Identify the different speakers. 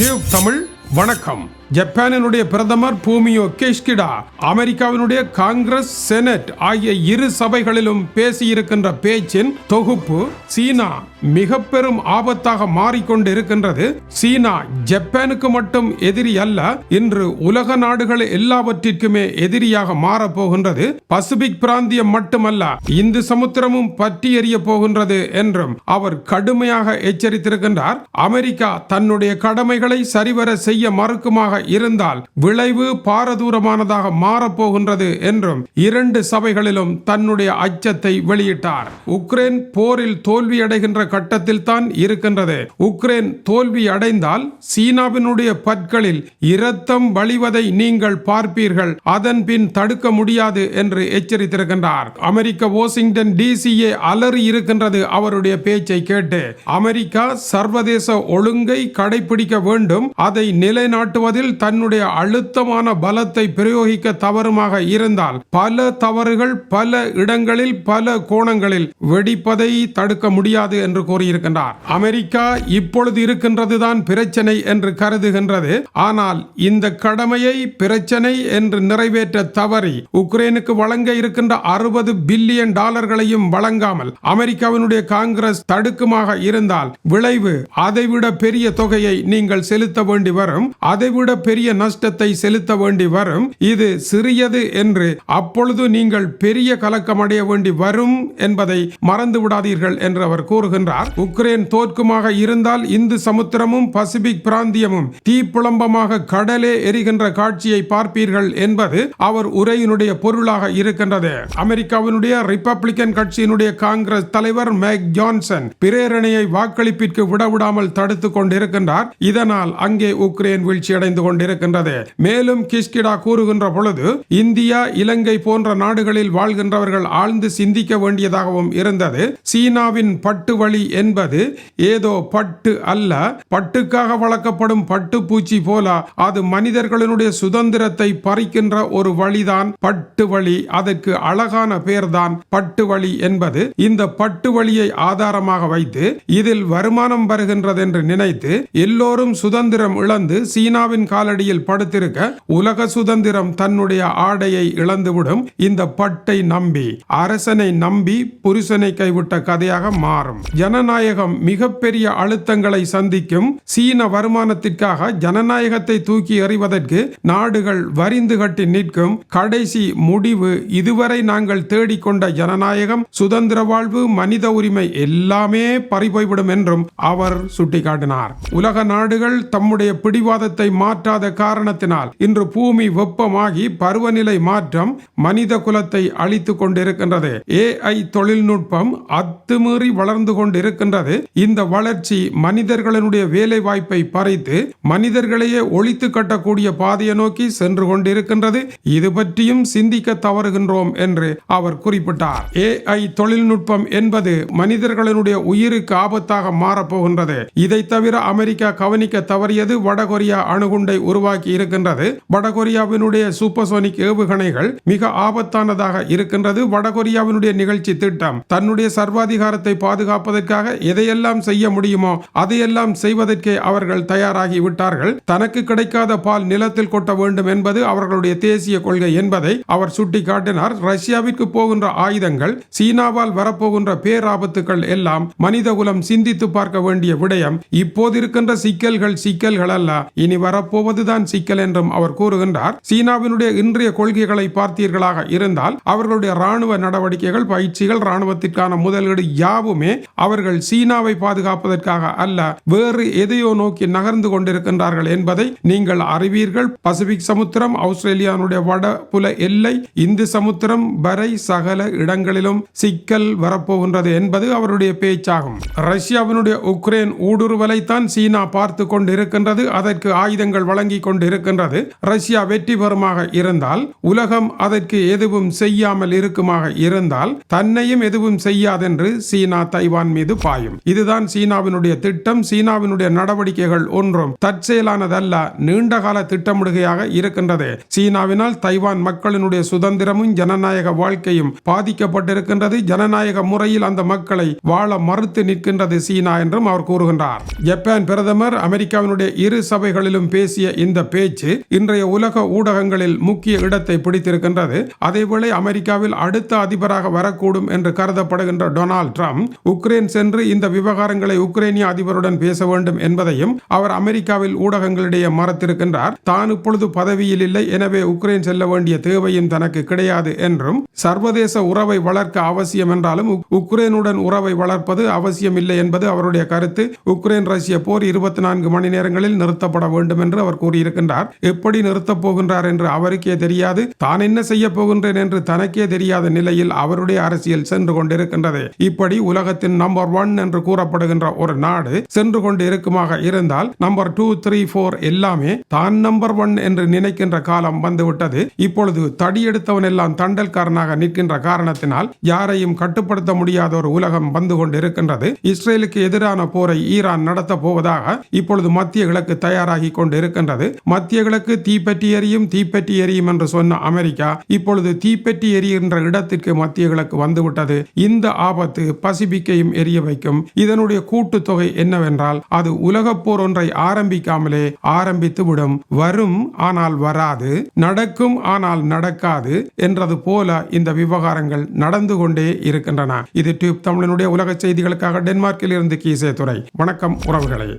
Speaker 1: Tube Tamil வணக்கம். ஜப்பானினுடைய பிரதமர் பூமியோ கிஷ்கிடா அமெரிக்காவினுடைய காங்கிரஸ் செனட் ஆகிய இரு சபைகளிலும் பேசியிருக்கின்ற பேச்சின் தொகுப்பு சீனா மிக பெரும் ஆபத்தாக மாறிக்கொண்டு இருக்கின்றது சீனா ஜப்பானுக்கு மட்டும் எதிரி அல்ல இன்று உலக நாடுகள் எல்லாவற்றிற்குமே எதிரியாக மாறப்போகின்றது. பசிபிக் பிராந்தியம் மட்டுமல்ல இந்து சமுத்திரமும் பற்றி எறிய போகின்றது என்றும் அவர் கடுமையாக எச்சரித்திருக்கின்றார். அமெரிக்கா தன்னுடைய கடமைகளை சரிவர செய்ய மறுக்குமாக இருந்தால் விளைவு பாரதூரமானதாக மாறப்போகின்றது என்றும் இரண்டு சபைகளிலும் தன்னுடைய அச்சத்தை வெளியிட்டார். உக்ரைன் போரில் தோல்வியடைகின்ற கட்டத்தில் தான் இருக்கின்றது. உக்ரைன் தோல்வி அடைந்தால் சீனாவினுடைய பற்களில் இரத்தம் வழிவதை நீங்கள் பார்ப்பீர்கள். அதன் பின் தடுக்க முடியாது என்று எச்சரித்திருக்கின்றார். அமெரிக்க வாஷிங்டன் டிசிஏ அலறி இருக்கின்றது அவருடைய பேச்சை கேட்டு. அமெரிக்கா சர்வதேச ஒழுங்கை கடைபிடிக்க வேண்டும். அதை நிலைநாட்டுவதில் தன்னுடைய அழுத்தமான பலத்தை பிரயோகிக்க தவறுமாக இருந்தால் பல தவறுகள் பல இடங்களில் பல கோணங்களில் வெடிப்பதை தடுக்க முடியாது என்று கூறியிருக்கின்றார். அமெரிக்கா இப்பொழுது இருக்கின்றதுதான் பிரச்சனை என்று கருதுகின்றது. ஆனால் இந்த கடமையை பிரச்சனை என்று நிறைவேற்ற தவறி உக்ரைனுக்கு வழங்க இருக்கின்ற அறுபது பில்லியன் டாலர்களையும் வழங்காமல் அமெரிக்காவினுடைய காங்கிரஸ் தடுக்குமாக இருந்தால் விளைவு அதைவிட பெரிய தொகையை நீங்கள் செலுத்த வேண்டி வரும். அதைவிட பெரிய நஷ்டத்தை செலுத்த வேண்டி வரும். இது சிறியது என்று அப்பொழுது நீங்கள் பெரிய கலக்கம் அடைய வேண்டி வரும் என்பதை மறந்து விடாதீர்கள் என்று அவர் கூறுகின்றார். உக்ரைன் தோற்குமாக இருந்தால் இந்து சமுத்திரமும் பசிபிக் பிராந்தியமும் தீப்புழம்பமாக கடலே எரிகின்ற காட்சியை பார்ப்பீர்கள் என்பது அவர் உரையினுடைய பொருளாக இருக்கின்றது. அமெரிக்காவினுடைய ரிப்பப்ளிக்கன் கட்சியினுடைய காங்கிரஸ் தலைவர் மேக் ஜான்சன் பிரேரணையை வாக்களிப்பிற்கு விடவிடாமல் தடுத்துக் கொண்டிருக்கின்றார். இதனால் அங்கே உக்ரைன் வீழ்ச்சியடைந்து கொண்டிருக்கின்றது. மேலும் கிஷ்கிடா கூறுகின்ற பொழுது இந்தியா இலங்கை போன்ற நாடுகளில் வாழ்கின்றவர்கள் ஆழ்ந்து சிந்திக்க வேண்டியதாகவும் இருந்தது. சீனாவின் பட்டு வழி என்பது ஏதோ பட்டு அல்ல பட்டுக்காக வளர்க்கப்படும் பட்டுப்பூச்சி போல அது மனிதர்களினுடைய சுதந்திரத்தை பறிக்கின்ற ஒரு வழிதான் பட்டு வழி. அதற்கு அழகான பெயர்தான் பட்டு வழி என்பது. இந்த பட்டு வழியை ஆதாரமாக வைத்து இதில் வருமானம் வருகின்றது என்று நினைத்து எல்லோரும் சுதந்திரம் இழந்து சீனாவின் காலடியில் படுத்திருக்க உலக சுதந்திரம் தன்னுடைய ஆடையை இழந்துவிடும். இந்த பட்டை நம்பி அரசனை நம்பி புருஷனை கைவிட்ட கதையாக மாறும். ஜனநாயகம் மிகப்பெரிய அழுத்தங்களை சந்திக்கும் சீன வருமானத்திற்காக ஜனநாயகத்தை தூக்கி எறிவதற்கு நாடுகள் வரிந்து கட்டி நிற்கும் கடைசி முடிவு இதுவரை நாங்கள் தேடிக்கொண்ட ஜனநாயகம். சுதந்திர வாழ்வு மனித உரிமை எல்லாமே பறிபோய்விடும் என்றும் அவர் சுட்டிக்காட்டினார். உலக நாடுகள் தம்முடைய பிடி பிடிவாதத்தை மாற்றாத காரணத்தினால் இன்று பூமி வெப்பமாகி பருவநிலை மாற்றம் மனித குலத்தை அழித்துக் கொண்டிருக்கின்றது. ஏஐ தொழில்நுட்பம் அத்துமீறி வளர்ந்து கொண்டிருக்கின்றது. இந்த வளர்ச்சி மனிதர்களினுடைய வேலை வாய்ப்பை பறித்து மனிதர்களையே ஒழித்து கட்டக்கூடிய பாதையை நோக்கி சென்று கொண்டிருக்கின்றது. இது பற்றியும் சிந்திக்க தவறுகின்றோம் என்று அவர் குறிப்பிட்டார். ஏஐ தொழில்நுட்பம் என்பது மனிதர்களினுடைய உயிருக்கு ஆபத்தாக மாறப்போகின்றது இதை தவிர அமெரிக்கா கவனிக்க தவறியது வட வடகொரியா அணுகுண்டை உருவாக்கி இருக்கின்றது. வடகொரியாவினுடைய சூப்பர்சோனிக் ஏவுகணைகள் மிக ஆபத்தானதாக இருக்கின்றது. வடகொரியாவினுடைய நிகழ்ச்சி திட்டம் தன்னுடைய சர்வாதிகாரத்தை பாதுகாப்பதற்காக எதையெல்லாம் செய்ய முடியுமோ அதையெல்லாம் செய்வதற்கே அவர்கள் தயாராகி விட்டார்கள். தனக்கு கிடைக்காத பால் நிலத்தில் கொட்ட வேண்டும் என்பது அவர்களுடைய தேசிய கொள்கை என்பதை அவர் சுட்டிக்காட்டினார். ரஷ்யாவிற்கு போகின்ற ஆயுதங்கள் சீனாவால் வரப்போகின்ற பேராபத்துக்கள் எல்லாம் மனிதகுலம் சிந்தித்து பார்க்க வேண்டிய விடயம். இப்போது இருக்கின்ற சிக்கல்கள் சிக்கல்கள் அல்ல இனி வரப்போவதுதான் சிக்கல் என்றும் அவர் கூறுகின்றார். சீனாவினுடைய இன்றைய கொள்கைகளை பார்த்தீர்களாக இருந்தால் அவர்களுடைய ராணுவ நடவடிக்கைகள் பயிற்சிகள் ராணுவத்திற்கான முதலீடு யாவுமே அவர்கள் சீனாவை பாதுகாப்பதற்காக அல்ல வேறு எதையோ நோக்கி நகர்ந்து கொண்டிருக்கின்றார்கள் என்பதை நீங்கள் அறிவீர்கள். பசிபிக் சமுத்திரம் ஆஸ்திரேலியாவுடைய வட புல எல்லை இந்து சமுத்திரம் வரை சகல இடங்களிலும் சிக்கல் வரப்போகின்றது என்பது அவருடைய பேச்சாகும். ரஷ்யாவினுடைய உக்ரைன் ஊடுருவலைத்தான் சீனா பார்த்து கொண்டிருக்கின்றது. அதை அதற்கு ஆயுதங்கள் வழங்கி கொண்டிருக்கின்றது. ரஷ்யா வெற்றி பெறுமாக இருந்தால் உலகம் அதற்கு எதுவும் செய்யாமல் இருக்குமாக இருந்தால் தன்னையும் எதுவும் செய்யாதென்று சீனா தைவான் மீது பாயும். இதுதான் சீனாவினுடைய திட்டம். சீனாவினுடைய நடவடிக்கைகள் ஒன்றும் தற்செயலானதல்ல. நீண்டகால திட்டமிடுகையாக இருக்கின்றது. சீனாவினால் தைவான் மக்களினுடைய சுதந்திரமும் ஜனநாயக வாழ்க்கையும் பாதிக்கப்பட்டிருக்கின்றது. ஜனநாயக முறையில் அந்த மக்களை வாழ மறுத்து நிற்கின்றது சீனா என்றும் அவர் கூறுகின்றார். ஜப்பான் பிரதமர் அமெரிக்காவினுடைய இரு சபை சபைகளிலும் பேசிய இந்த பேச்சு இன்றைய உலக ஊடகங்களில் முக்கிய இடத்தை பிடித்திருக்கின்றது. அதேவேளை அமெரிக்காவில் அடுத்த அதிபராக வரக்கூடும் என்று கருதப்படுகின்ற டொனால்ட் ட்ரம்ப் உக்ரைன் சென்று இந்த விவகாரங்களை உக்ரைனிய அதிபருடன் பேச வேண்டும் என்பதையும் அவர் அமெரிக்காவில் ஊடகங்களிடையே மறத்திருக்கின்றார். தான் இப்பொழுது பதவியில் இல்லை எனவே உக்ரைன் செல்ல வேண்டிய தேவையும் தனக்கு கிடையாது என்றும் சர்வதேச உறவை வளர்க்க அவசியம் என்றாலும் உக்ரைனுடன் உறவை வளர்ப்பது அவசியம் இல்லை என்பது அவருடைய கருத்து. உக்ரைன் ரஷ்ய போர் இருபத்தி நான்கு மணி நேரங்களில் நிறுத்த நிறுத்தப்பட வேண்டும் என்று அவர் கூறியிருக்கின்றார். எப்படி நிறுத்தப் போகின்றார் என்று அவருக்கே தெரியாது. தான் என்ன செய்ய போகின்றேன் என்று தனக்கே தெரியாத நிலையில் அவருடைய அரசியல் சென்று கொண்டிருக்கின்றது. இப்படி உலகத்தின் நம்பர் ஒன் என்று கூறப்படுகின்ற ஒரு நாடு சென்று கொண்டு இருக்குமாக இருந்தால் நம்பர் டூ த்ரீ போர் எல்லாமே தான் நம்பர் ஒன் என்று நினைக்கின்ற காலம் வந்துவிட்டது. இப்பொழுது தடியெடுத்தவன் எல்லாம் தண்டல்காரனாக நிற்கின்ற காரணத்தினால் யாரையும் கட்டுப்படுத்த முடியாத ஒரு உலகம் வந்து கொண்டு இருக்கின்றது இஸ்ரேலுக்கு எதிரான போரை ஈரான் நடத்த போவதாக இப்பொழுது மத்திய கிழக்கு தயாராகி கொண்டிருக்கின்றது மத்திய கிழக்கு தீப்பற்றி எரியும் தீப்பற்றி எரியும் என்று சொன்ன அமெரிக்கா இப்பொழுது தீப்பற்றி எரிகின்ற இடத்திற்கு மத்திய கிழக்கு வந்துவிட்டது. இந்த ஆபத்து பசிபிக்கையும் எரிய வைக்கும். இதனுடைய கூட்டுத்தொகை என்னவென்றால் அது உலகப் போர் ஒன்றை ஆரம்பிக்காமலே ஆரம்பித்து விடும் வரும் ஆனால் வராது நடக்கும் ஆனால் நடக்காது என்றது போல இந்த விவகாரங்கள் நடந்து கொண்டே இருக்கின்றன. இது டியூப் தமிழனுடைய உலக செய்திகளுக்காக டென்மார்க்கில் இருந்து கீசே துறை வணக்கம் உறவுகளே.